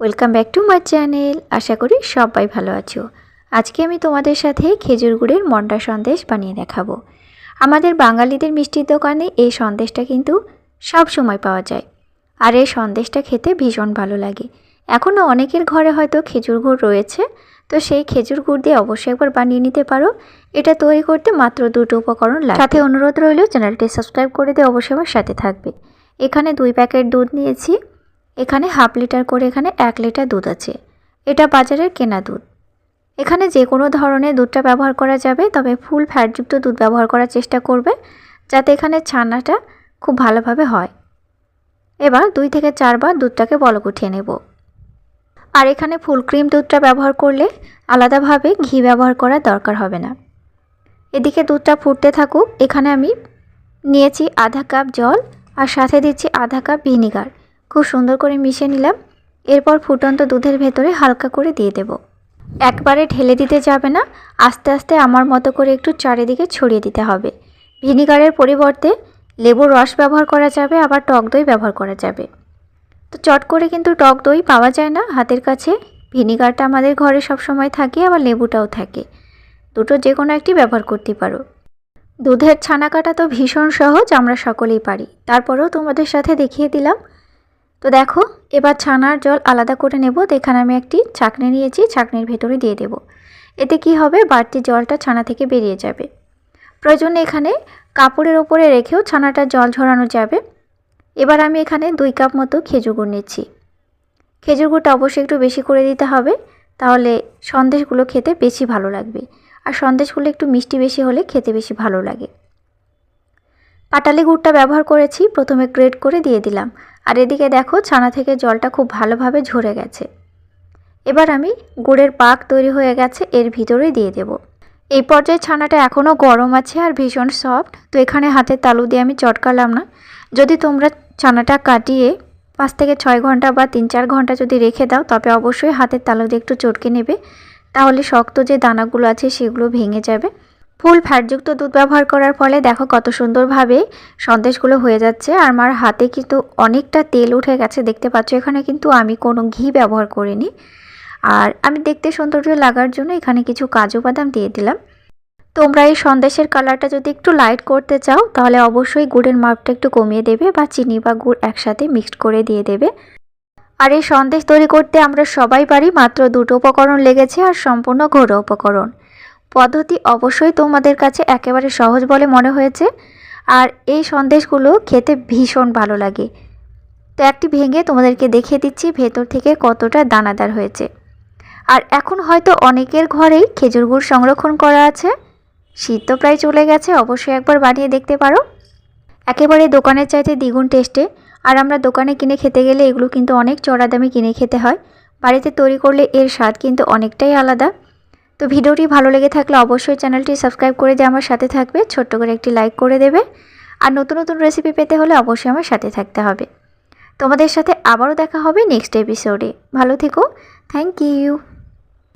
Welcome back to my channel আশা করি সবাই ভালো আছো। আজকে আমি তোমাদের সাথে খেজুর গুড়ের মন্ডা সন্দেশ বানিয়ে দেখাবো। আমাদের বাঙালিদের মিষ্টির দোকানে এই সন্দেশটা কিন্তু সব সময় পাওয়া যায়। আর এই সন্দেশটা খেতে ভীষণ ভালো লাগে। এখনও অনেকের ঘরে হয়তো খেজুর গুড় রয়েছে, তো সেই খেজুর গুড় দিয়ে অবশ্যই একবার বানিয়ে নিতে পারো। এটা তৈরি করতে মাত্র দুটো উপকরণ লাগে। সাথে অনুরোধ রইল, চ্যানেলটি সাবস্ক্রাইব করে দিয়ে অবশ্যই আমার সাথে থাকবে। এখানে দুই প্যাকেট দুধ নিয়েছি। এখানে হাফ লিটার করে এখানে এক লিটার দুধ আছে। এটা বাজারের কেনা দুধ। এখানে যে কোনো ধরনের দুধটা ব্যবহার করা যাবে, তবে ফুল ফ্যাটযুক্ত দুধ ব্যবহার করার চেষ্টা করবে, যাতে এখানে ছানাটা খুব ভালোভাবে হয়। এবার দুই থেকে চারবার দুধটাকে বলক উঠিয়ে নেব। আর এখানে ফুল ক্রিম দুধটা ব্যবহার করলে আলাদাভাবে ঘি ব্যবহার করার দরকার হবে না। এদিকে দুধটা ফুটতে থাকুক, এখানে আমি নিয়েছি আধা কাপ জল আর সাথে দিচ্ছি আধা কাপ ভিনিগার। খুব সুন্দর করে মিশিয়ে নিলাম। এরপর ফুটন্ত দুধের ভেতরে হালকা করে দিয়ে দেব। একবারে ঢেলে দিতে যাবে না। আস্তে আস্তে আমার মতো করে একটু চারিদিকে ছড়িয়ে দিতে হবে। ভিনিগারের পরিবর্তে লেবুর রস ব্যবহার করা যাবে, আবার টক দই ব্যবহার করা যাবে। তো চট করে কিন্তু টক দই পাওয়া যায় না। হাতের কাছে ভিনিগারটা আমাদের ঘরে সব সময় থাকে, আবার লেবুটাও থাকে। দুটো যে কোনো একটি ব্যবহার করতে পারো। দুধের ছানা কাটা তো ভীষণ সহজ, আমরা সকলেই পারি। তারপরেও তোমাদের সাথে দেখিয়ে দিলাম তো দেখো, এবার ছানার জল আলাদা করে নেব। তো এখানে আমি একটি ছাঁকনি নিয়েছি, ছাঁকনির ভেতরে দিয়ে দেব। এতে কি হবে? বাড়তি জলটা ছানা থেকে বেরিয়ে যাবে। প্রয়োজনে এখানে কাপড়ের ওপরে রেখেও ছানাটা জল ঝরানো যাবে। এবার আমি এখানে দুই কাপ মতো খেজুর গুড় নিচ্ছি। খেজুর গুড়টা অবশ্যই একটু বেশি করে দিতে হবে, তাহলে সন্দেশগুলো খেতে বেশি ভালো লাগবে। আর সন্দেশগুলো একটু মিষ্টি বেশি হলে খেতে বেশি ভালো লাগে। পাটালি গুড়টা ব্যবহার করেছি, প্রথমে গ্রেড করে দিয়ে দিলাম। আর এদিকে দেখো ছানা থেকে জলটা খুব ভালোভাবে ঝরে গেছে। এবার আমি গুড়ের পাক তৈরি হয়ে গেছে, এর ভিতরে দিয়ে দেব। এই পর্যায়ে ছানাটা এখনও গরম আছে আর ভীষণ সফট, তো এখানে হাতের তালু দিয়ে আমি চটকালাম না। যদি তোমরা ছানাটা কাটিয়ে পাঁচ থেকে ছয় ঘণ্টা বা তিন চার ঘণ্টা যদি রেখে দাও, তবে অবশ্যই হাতের তালু দিয়ে একটু চটকে নেবে। তাহলে শক্ত যে দানাগুলো আছে সেগুলো ভেঙে যাবে। ফুল ফ্যাটযুক্ত দুধ ব্যবহার করার ফলে দেখো কত সুন্দরভাবে সন্দেশগুলো হয়ে যাচ্ছে। আর আমার হাতে কিন্তু অনেকটা তেল উঠে গেছে, দেখতে পাচ্ছ? এখানে কিন্তু আমি কোনো ঘি ব্যবহার করিনি। আর আমি দেখতে সৌন্দর্য লাগার জন্য এখানে কিছু কাজু বাদাম দিয়ে দিলাম। তোমরা এই সন্দেশের কালারটা যদি একটু লাইট করতে চাও, তাহলে অবশ্যই গুড়ের মাপটা একটু কমিয়ে দেবে বা চিনি বা গুড় একসাথে মিক্সড করে দিয়ে দেবে। আর এই সন্দেশ তৈরি করতে আমরা সবাই পারি, মাত্র দুটো উপকরণ লেগেছে আর সম্পূর্ণ ঘরোয়া উপকরণ। পদ্ধতি অবশ্যই তোমাদের কাছে একেবারে সহজ বলে মনে হয়েছে। আর এই সন্দেশগুলো খেতে ভীষণ ভালো লাগে। তো একটি ভেঙে তোমাদেরকে দেখিয়ে দিচ্ছি ভেতর থেকে কতটা দানাদার হয়েছে। আর এখন হয়তো অনেকের ঘরেই খেজুর গুড় সংরক্ষণ করা আছে। শীত তো প্রায় চলে গেছে, অবশ্যই একবার বানিয়ে দেখতে পারো। একেবারে দোকানের চাইতে দ্বিগুণ টেস্টে। আর আমরা দোকানে কিনে খেতে গেলে এগুলো কিন্তু অনেক চড়া দামে কিনে খেতে হয়। বাড়িতে তৈরি করলে এর স্বাদ কিন্তু অনেকটাই আলাদা। তো ভিডিওটি ভালো লেগে থাকলে অবশ্যই চ্যানেলটি সাবস্ক্রাইব করে দিয়ে আমার সাথে থাকবে, ছোট্ট করে একটি লাইক করে দেবে। আর নতুন নতুন রেসিপি পেতে হলে অবশ্যই আমার সাথে থাকতে হবে। তোমাদের সাথে আবারও দেখা হবে নেক্সট এপিসোডে ভালো থেকো। Thank you